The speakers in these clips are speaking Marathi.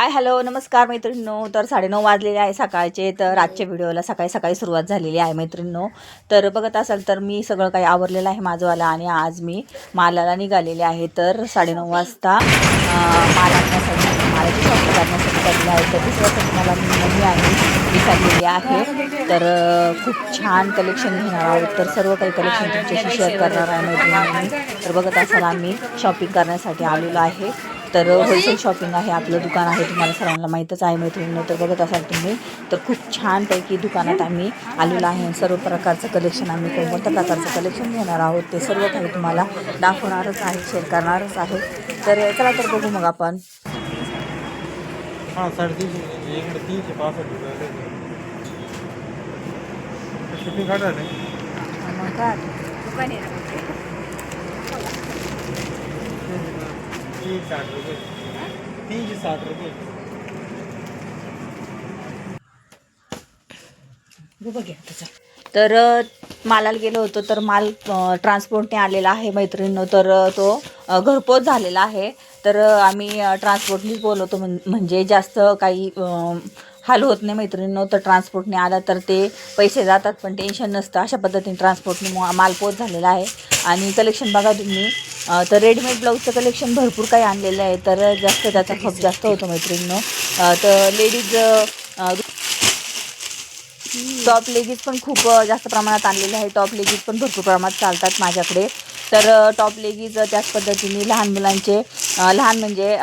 हाय हॅलो नमस्कार मैत्रिणींनो. तर साडेनऊ वाजलेले आहे सकाळचे. तर आजच्या व्हिडिओला सकाळी सकाळी सुरुवात झालेली आहे मैत्रिणींनो. तर बघत असाल तर मी सगळं काही आवरलेलं आहे माझंवाला आणि आज मी मालाला निघालेले आहे. तर साडेनऊ वाजता माल आणण्यासाठी मालाची शॉपिंग करण्यासाठी झालेली आहे. तर दुसऱ्या तुम्हाला मी मम्मी आहे विचारलेली आहे. तर खूप छान कलेक्शन घेणार आहोत. तर सर्व काही कलेक्शन तुमच्याशी शेअर करणार आहे मैत्रिणींनी. तर बघत असाल आम्ही शॉपिंग करण्यासाठी आलेलो आहे. तर होलसेल शॉपिंग आहे आपलं दुकान आहे तुम्हाला सर्वांना माहीतच आहे मैत्रिणींनो तर बघत असाल तुम्ही तर खूप छानपैकी दुकानात आम्ही आलेलो आहे. सर्व प्रकारचं कलेक्शन आम्ही कोणकोणत्या प्रकारचं कलेक्शन घेणार आहोत ते सर्व काही तुम्हाला दाखवणारच आहे शेअर करणारच आहे. तर चला तर बघू मग आपण. हां साडेतीनशे इकडे तीनशे पासष्ट रुपये शिपिंग काढा नाही मग काय? तीन साठ रुपये. तीनशे साठ रुपये. तर मालाला गेलो होतो तर माल ट्रान्सपोर्टने आलेला आहे मैत्रिणीनं. तर तो घरपोच झालेला आहे. तर आम्ही ट्रान्सपोर्टनीच बोलवतो. म्हण म्हणजे जास्त काही हाल होत नाही मैत्रिणीनं. तर ट्रान्सपोर्टने आला तर ते पैसे जातात पण टेन्शन नसतं. अशा पद्धतीने ट्रान्सपोर्टने मा- माल पोच झालेला आहे. आणि कलेक्शन बघा तुम्ही. तर रेडीमेड ब्लाऊजचं कलेक्शन भरपूर काही आणलेलं आहे. तर जास्त त्याचा खप जास्त होतो मैत्रिणीनं. तर लेडीज टॉप लेगीज पण खूप जास्त प्रमाणात आणलेले आहे टॉप लेगीज पण भरपूर प्रमाणात चालतात माझ्याकडे. तर टॉप लेगीज त्याच पद्धतीने लहान मुलांचे लहान म्हणजे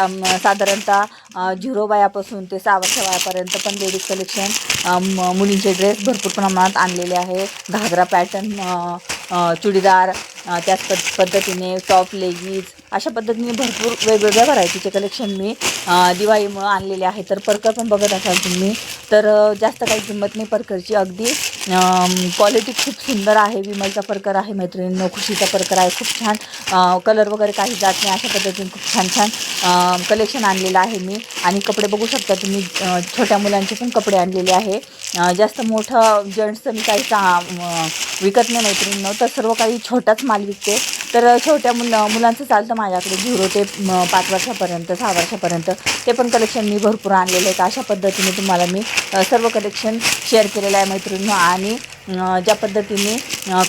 साधारणतः झिरो वयापासून ते सहा वर्ष वयापर्यंत पण लेडीज कलेक्शन मुलींचे ड्रेस भरपूर प्रमाणात आणलेले आहे. घागरा पॅटर्न चुडीदार त्याच पद पद्धतीने टॉप लेगीज अशा पद्धतीने भरपूर वेगवेगळ्या व्हरायटीचे कलेक्शन मी दिवाळीमुळं आणलेले आहे तर परकर पण बघत असाल तुम्ही. तर जास्त काही किंमत नाही परकरची. अगदी क्वालिटी खूप सुंदर आहे. विमलचा परकर आहे मैत्रिणींनो खुशीचा परकर आहे. खूप छान कलर वगैरे काही जात नाही. अशा पद्धतीने खूप छान छान कलेक्शन आणलेलं आहे मी. आणि कपडे बघू शकता तुम्ही छोट्या मुलांचे पण कपडे आणलेले आहे. जास्त मोठं जेंट्सचं मी काही विकत नाही मैत्रिणींनो. तर सर्व काही छोटाच माल विकते. तर छोट्या मुलं मुलांचं चालतं माझ्याकडे. झिरो ते पाच वर्षापर्यंत सहा वर्षापर्यंत. ते पण कलेक्शन मी भरपूर आणलेलं आहे तर अशा पद्धतीने तुम्हाला मी सर्व कलेक्शन शेअर केलेलं आहे मैत्रिणी आणि ज्या पद्धतीने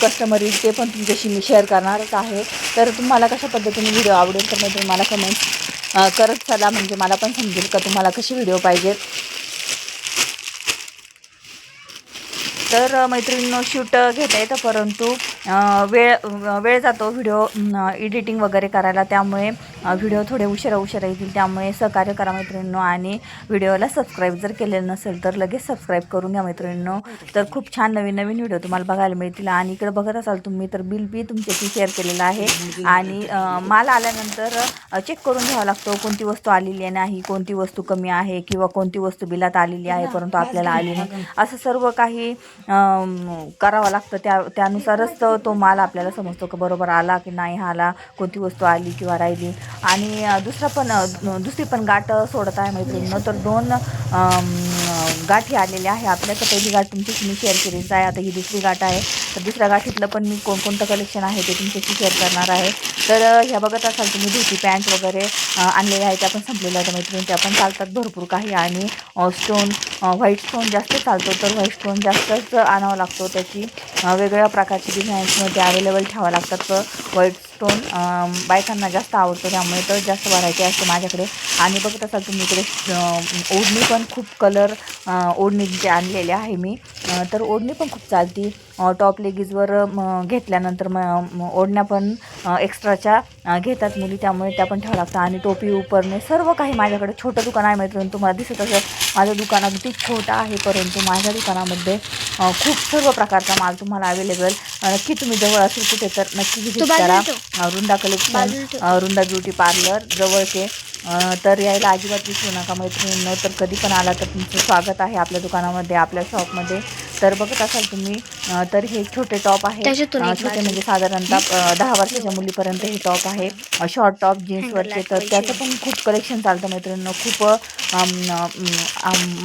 कस्टमर येईल ते पण तुमच्याशी मी शेअर करणारच आहे. तर तुम्हाला कशा पद्धतीने व्हिडिओ आवडेल तर मैत्रिणी मला कमेंट करत चला. म्हणजे मला पण समजेल का तुम्हाला कसे व्हिडिओ पाहिजेत तर मैत्रिणींनो शूट घेता येतं परंतु वेळ वेळ जातो व्हिडिओ एडिटिंग वगैरे करायला. त्यामुळे व्हिडिओ थोडे उशिरा उशिरा येतील. त्यामुळे सहकार्य करा मैत्रिणींनो. आणि व्हिडिओला सबस्क्राईब जर केलेलं नसेल तर लगेच सबस्क्राईब करून घ्या मैत्रिणींनो. तर खूप छान नवीन नवीन व्हिडिओ तुम्हाला बघायला मिळतील. आणि इकडे बघत असाल तुम्ही तर बिल बी तुमच्याशी शेअर केलेलं आहे. आणि माल आल्यानंतर चेक करून घ्यावा लागतो कोणती वस्तू आलेली आहे नाही कोणती वस्तू कमी आहे किंवा कोणती वस्तू बिलात आलेली आहे परंतु आपल्याला आली नाही. असं सर्व काही करावं लागतं. त्या त्यानुसारच तो तो माल आपल्याला समजतो का बरोबर आला की नाही आला कोणती वस्तू आली किंवा राहिली. आणि दुसरं दुसरा पण दुसरी पण गाठ सोडत आहे मैत्रिणीनं. तर दोन गाठी आलेल्या आहे. आपल्या पहिली गाठ तुमच्याशी मी शेअर केलीच आहे आता ही दुसरी गाठ आहे. तर दुसऱ्या गाठीतलं पण मी कोणकोणतं कलेक्शन आहे ते तुमच्याशी शेअर करणार आहे. तर ह्या बघत असाल तुम्ही धोती पॅन्ट वगैरे आणलेल्या आहेत. त्या पण संपलेल्या आहेत मैत्रिणी. त्या पण चालतात भरपूर काही आणि स्टोन व्हाईट स्टोन जास्त चालतो. तर व्हाईट स्टोन जास्तच आणावा लागतो. त्याची वेगवेगळ्या प्रकारची डिझाईन्समध्ये अवेलेबल ठेवावं लागतात. व्हाईट स्टोन बायकांना जास्त आवडतो त्यामुळे तर जास्त व्हरायटी असते माझ्याकडे. आणि बघत असाल तुम्ही इकडे ओढणी पण खूप कलर ओढणीचे आणलेले आहे मी तर ओढणी पण खूप चालती. टॉप लेगीजवर म, घेतल्यानंतर म ओढण्या पण एक्स्ट्राच्या घेतात मुली. त्यामुळे त्या पण ठेवावं लागतं आणि टोपी उपरणे सर्व काही माझ्याकडे छोटं दुकान आहे मैत्रिणी. तुम्हाला दिसत असेल माझं दुकान अगदी छोटं आहे. परंतु माझ्या दुकानामध्ये खूप सर्व प्रकारचा माल तुम्हाला अवेलेबल नक्की तुम्ही जवळ असेल कुठे तर नक्की विजिट करा. Runda collection Runda beauty parlour जवळचे. तर यायला अजिबात विसरू नका मैत्रिणींनो. तर कधी पण आला तर तुमचं स्वागत आहे आपल्या दुकानामध्ये आपल्या शॉपमध्ये तर बघत असाल तुम्ही तर हे छोटे टॉप आहे. छोटे. म्हणजे साधारणतः दहा वर्षाच्या मुलीपर्यंत हे टॉप आहे. शॉर्ट टॉप जीन्सवरचे तर त्याचं पण खूप कलेक्शन चालतं मैत्रिणींनो. खूप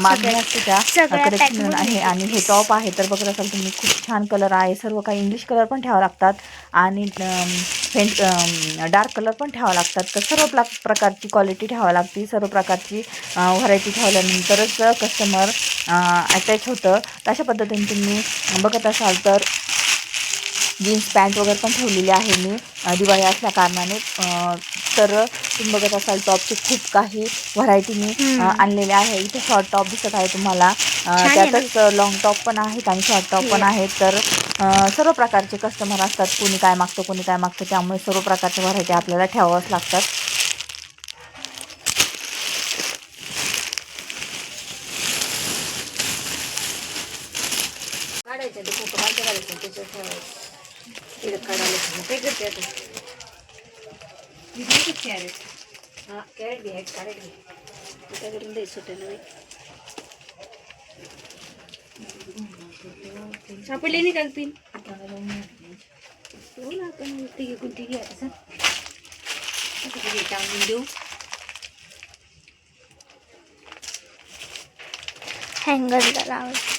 मागणी असते त्या. कलेक्शन आहे. आणि हे टॉप आहे. तर बघत असाल तुम्ही खूप छान कलर आहे. सर्व काही इंग्लिश कलर पण ठेवावे लागतात. आणि फेंट डार्क कलर पण ठेवावं लागतात. तर सर्व प्ला प्रकारची क्वालिटी ठेवावी लागते. सर्व प्रकारची व्हरायटी ठेवल्यानंतरच कस्टमर अटॅच होतं. अशा पद्धतीने तुम्ही बघत असाल तर जीन्स पॅन्ट वगैरे पण ठेवलेली आहे मी. दिवाळी असल्या कारणाने. तर तुम्ही बघत असाल टॉपची खूप काही व्हरायटी मी आणलेल्या आहे. इथे शॉर्ट टॉप दिसत आहे तुम्हाला. त्यातच लॉंग टॉप पण आहेत आणि शॉर्ट टॉप पण आहेत. तर सर्व प्रकारचे कस्टमर असतात. कोणी काय मागतं कोणी काय मागतं. त्यामुळे सर्व प्रकारच्या व्हरायटी आपल्याला ठेवावंच लागतात. काढायचं ते फोटो काढते काढायचं त्याच्यात ठेवायचं तिकडे काढायला ते करते आता हा कॅरेट घे एक कॅरेट घे कुठं करून दे सुटायला बाई सापडले नाही का पिन हो ना आपण तिघे कोणती घे आता सांग टांगून देऊ हँगरला लावायचं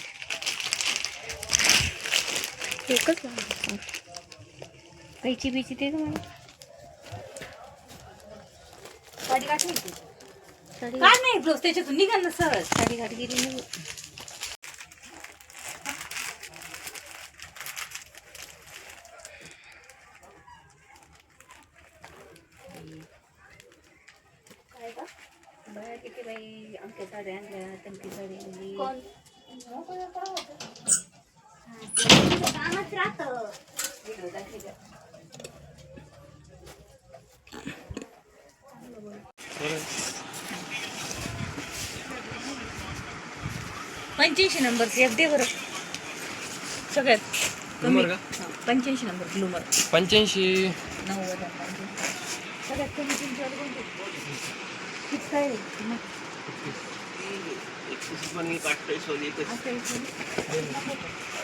एकच कैची बिची ते तुम्हाला साडी काढ नाही साडी काढ नाही ब्लाऊज त्याच्यातून निघाल ना साडी काढ गेली बाया किती बाई आमच्या साड्या आणल्या त्यांची साडी आणली. कामच राहतं पंच्याऐंशी नंबरचे एक दे बरं सगळ्यात कमी का? हा, पंच्याऐंशी नंबर ग्लुमर पंच्याऐंशी नव्वद आणि पंच्याऐंशी. सगळ्यात कमी तुमच्याकडे कोणते? किती काय रे? मग. असं आहे का?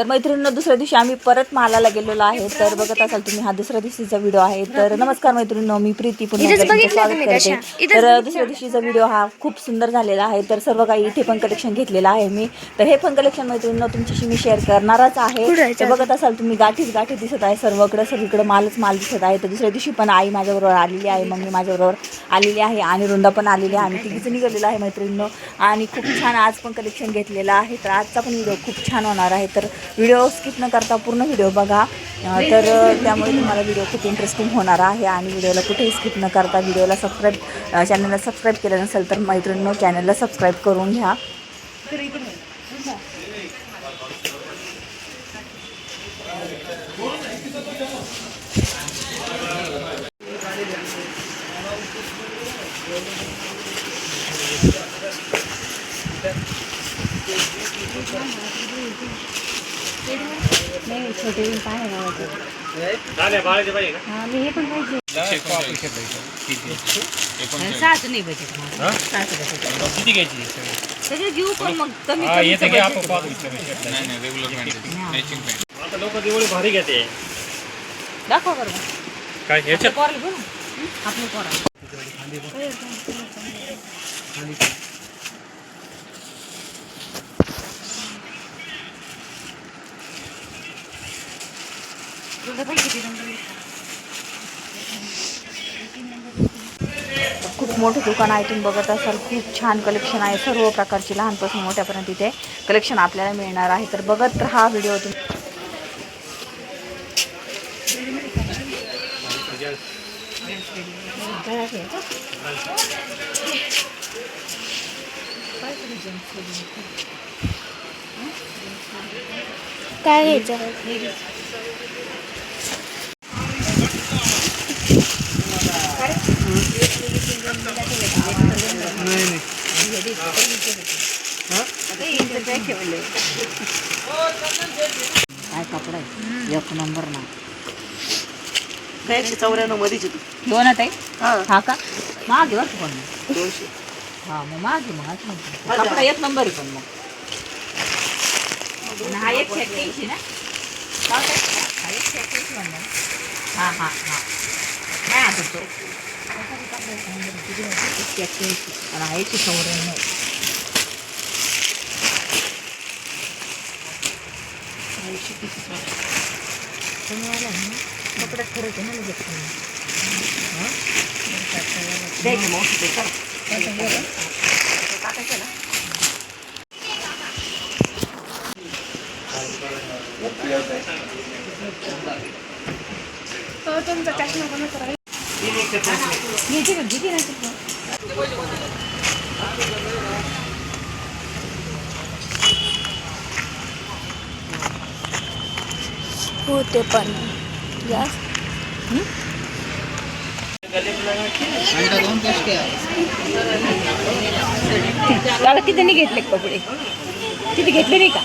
तर मैत्रिणींनो दुसऱ्या दिवशी आम्ही परत मालाला गेलेलो आहे. तर बघत असाल तुम्ही हा दुसऱ्या दिवशीचा व्हिडिओ आहे. तर नमस्कार मैत्रिणींनो मी प्रीती पुन्हा एकदा तुमचं स्वागत करते. तर. दुसऱ्या दिवशीचा व्हिडिओ हा खूप सुंदर झालेला आहे. तर सर्व काही इथे पण कलेक्शन घेतलेलं आहे मी. तर हे पण कलेक्शन मैत्रिणींनो तुमच्याशी मी शेअर करणारच आहे. तर बघत असाल तुम्ही गाठीच गाठी दिसत आहे. सर्वकडे सगळीकडे मालच माल दिसत आहे. तर दुसऱ्या दिवशी पण आई माझ्याबरोबर आलेली आहे. मम्मी माझ्याबरोबर आलेली आहे. आणि वृंदा पण आलेली आहे. आम्ही तिघीच निघालेलो आहे मैत्रिणींनो. आणि खूप छान आज पण कलेक्शन घेतलेलं आहे. तर आजचा पण व्हिडिओ खूप छान होणार आहे. तर व्हिडिओ स्किप न करता पूर्ण व्हिडिओ बघा. तर त्यामुळे तुम्हाला व्हिडिओ खूप इंटरेस्टिंग होणार आहे आणि व्हिडिओला कुठेही स्किप न करता व्हिडिओला सबस्क्राईब चॅनलला सबस्क्राईब केलं नसेल तर मैत्रिणींनो चॅनलला सबस्क्राईब करून घ्या. नाही छोटे बिल काय आहे गावाचे हा मी हे पण पाहिजे सहाच नाही बजेट माझं. सहाचं बजेट. किती घ्यायची सगळं घेऊ पण मग कमी हा आता लोक दिवाळी भारी घेते दाखवा बरं. काय ह्याच्यात घेऊ ना आपल्या पोराला तुझं पण किती नंबर आहे? खूप मोठं दुकान आहे तुम्ही बघत असाल खूप छान कलेक्शन आहे सर्व प्रकारची लहानपासून मोठ्यापर्यंत इथे कलेक्शन आपल्याला मिळणार आहे. तर बघत राहा व्हिडिओ तुम्ही. काय घ्यायचं काय कपडा आहे एक नंबर ना एकशे चौऱ्याण्णव मध्येच येतो घेऊ ना ताई हा हा का मागे बरं का पण दोनशे हा मग मागे मग असं म्हणतो. कपडा एक नंबर आहे पण मग आणि हा एक अठ्ठ्याऐंशी ना हा काय? हा एकशे अठ्ठ्याऐंशी म्हणणार हा हा हा नाही आता तो आहे चिकवरून कपड्यात फरक आहे ना लगेच द्यायचं मग ते करा टाकायचं ना हो ते पण. जास्त त्याला तिथे नाही घेतले कपडे? तिथे घेतले नाही का?